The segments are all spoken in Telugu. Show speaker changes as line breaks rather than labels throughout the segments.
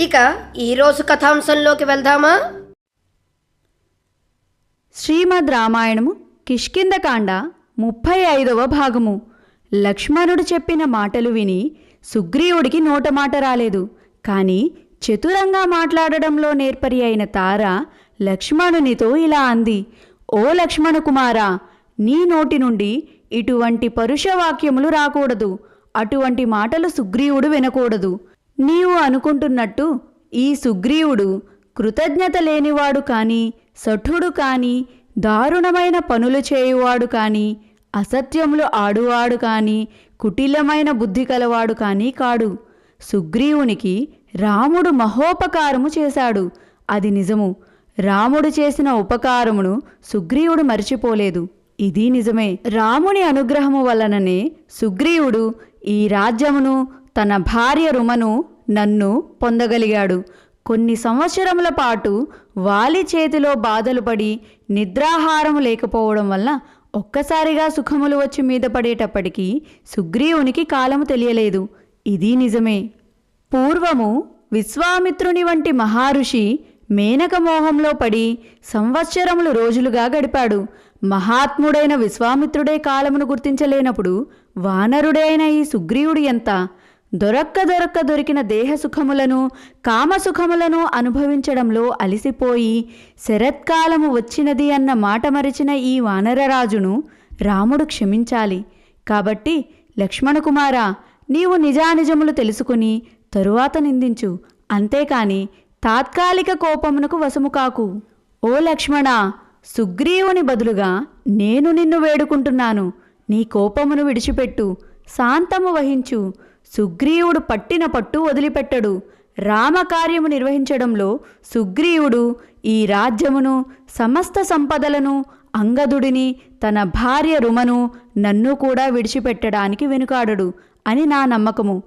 ఇక ఈరోజు కథాంశంలోకి వెళ్దామా?
శ్రీమద్ రామాయణము కిష్కిందకాండ ముప్పై ఐదవ భాగము. లక్ష్మణుడు చెప్పిన మాటలు విని సుగ్రీవుడికి నోటమాట రాలేదు. కానీ చతురంగా మాట్లాడడంలో నేర్పరి అయిన తార లక్ష్మణునితో ఇలా అంది ఓ లక్ష్మణ కుమారా నీ నోటి నుండి ఇటువంటి పరుషవాక్యములు రాకూడదు. అటువంటి మాటలు సుగ్రీవుడు వినకూడదు. నీవు అనుకుంటున్నట్టు ఈ సుగ్రీవుడు కృతజ్ఞత లేనివాడు కాని సఠుడు కాని దారుణమైన పనులు చేయువాడు కాని అసత్యములు ఆడువాడు కాని కుటిలమైన బుద్ధి కలవాడు కాని కాడు. సుగ్రీవునికి రాముడు మహోపకారము చేశాడు. అది నిజము. రాముడు చేసిన ఉపకారమును సుగ్రీవుడు మరిచిపోలేదు. ఇది నిజమే. రాముని అనుగ్రహము వలననే సుగ్రీవుడు ఈ రాజ్యమును తన భార్య రుమను నన్ను పొందగలిగాడు. కొన్ని సంవత్సరముల పాటు వాలి చేతిలో బాధలు పడి నిద్రాహారము లేకపోవడం వల్ల ఒక్కసారిగా సుఖములు వచ్చి మీద పడేటప్పటికీ సుగ్రీవునికి కాలము తెలియలేదు. ఇది నిజమే. పూర్వము విశ్వామిత్రుని వంటి మహారుషి మేనక మోహంలో పడి సంవత్సరములు రోజులుగా గడిపాడు. మహాత్ముడైన విశ్వామిత్రుడే కాలమును గుర్తించలేనప్పుడు వానరుడైన ఈ సుగ్రీవుడు ఎంత? దొరక్క దొరక్క దొరికిన దేహ సుఖములను కామసుఖములను అనుభవించడంలో అలిసిపోయి శరత్కాలము వచ్చినది అన్న మాట మరిచిన ఈ వానరరాజును రాముడు క్షమించాలి. కాబట్టి లక్ష్మణకుమారా నీవు నిజానిజములు తెలుసుకుని తరువాత నిందించు. అంతేకాని తాత్కాలిక కోపమునకు వశము కాకు. ఓ లక్ష్మణ సుగ్రీవుని బదులుగా నేను నిన్ను వేడుకుంటున్నాను. నీ కోపమును విడిచిపెట్టు. శాంతము వహించు. సుగ్రీవుడు పట్టిన పట్టు వదిలిపెట్టడు. రామకార్యము నిర్వహించడంలో సుగ్రీవుడు ఈ రాజ్యమును సమస్త సంపదలను అంగదుడిని తన భార్య రుమను నన్ను కూడా విడిచిపెట్టడానికి వెనుకాడడు అని నా నమ్మకము.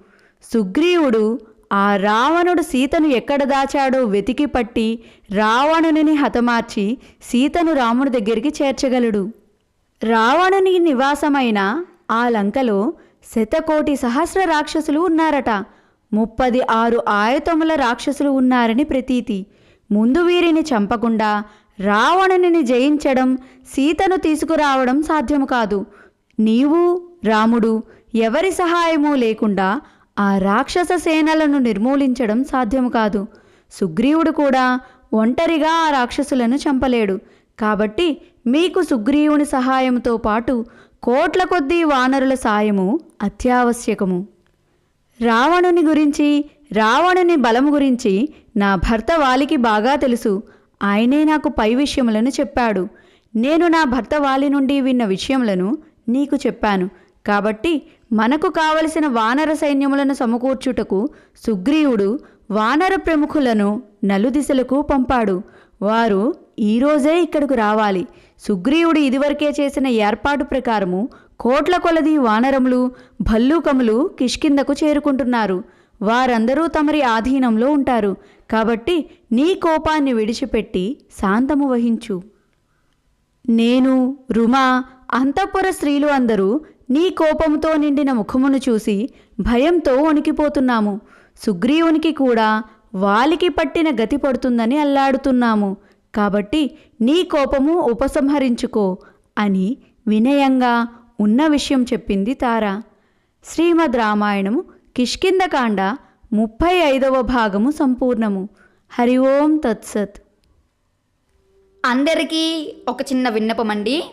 సుగ్రీవుడు ఆ రావణుడు సీతను ఎక్కడ దాచాడో వెతికి పట్టి రావణుని హతమార్చి సీతను రాముడి దగ్గరికి చేర్చగలడు. రావణుని నివాసమైన ఆ లంకలో శతకోటి సహస్ర రాక్షసులు ఉన్నారట. ముప్పది ఆరు ఆయతముల రాక్షసులు ఉన్నారని ప్రతీతి. ముందు వీరిని చంపకుండా రావణుని జయించడం సీతను తీసుకురావడం సాధ్యము కాదు. నీవు రాముడు ఎవరి సహాయము లేకుండా ఆ రాక్షస సేనలను నిర్మూలించడం సాధ్యము కాదు. సుగ్రీవుడు కూడా ఒంటరిగా ఆ రాక్షసులను చంపలేడు. కాబట్టి మీకు సుగ్రీవుని సహాయంతో పాటు కోట్ల కొద్దీ వానరుల సాయము అత్యావశ్యకము. రావణుని గురించి రావణుని బలము గురించి నా భర్త వాలికి బాగా తెలుసు. ఆయనే నాకు పై విషయములను చెప్పాడు. నేను నా భర్త వాలి నుండి విన్న విషయములను నీకు చెప్పాను. కాబట్టి మనకు కావలసిన వానర సైన్యములను సమకూర్చుటకు సుగ్రీవుడు వానర ప్రముఖులను నలుదిశలకు పంపాడు. వారు ఈరోజే ఇక్కడకు రావాలి. సుగ్రీవుడు ఇదివరకే చేసిన ఏర్పాటు ప్రకారము కోట్ల కొలది వానరములు భల్లూకములు కిష్కిందకు చేరుకుంటున్నారు. వారందరూ తమరి ఆధీనంలో ఉంటారు. కాబట్టి నీ కోపాన్ని విడిచిపెట్టి శాంతము వహించు. నేను రుమా అంతఃపుర స్త్రీలు అందరూ నీ కోపంతో నిండిన ముఖమును చూసి భయంతో వణికిపోతున్నాము. సుగ్రీవునికి కూడా వాలికి పట్టిన గతి పడుతుందని అల్లాడుతున్నాము. కాబట్టి నీ కోపము ఉపసంహరించుకో అని వినయంగా ఉన్న విషయం చెప్పింది తార. శ్రీమద్ రామాయణము కిష్కిందకాండ ముప్పై ఐదవ భాగము సంపూర్ణము. హరి ఓం తత్సత్.
అందరికీ ఒక చిన్న విన్నపం అండి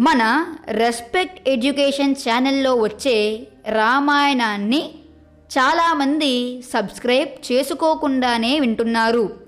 మన రెస్పెక్ట్ ఎడ్యుకేషన్ ఛానల్లో వచ్చే రామాయణాన్ని చాలామంది సబ్స్క్రైబ్ చేసుకోకుండానే వింటున్నారు.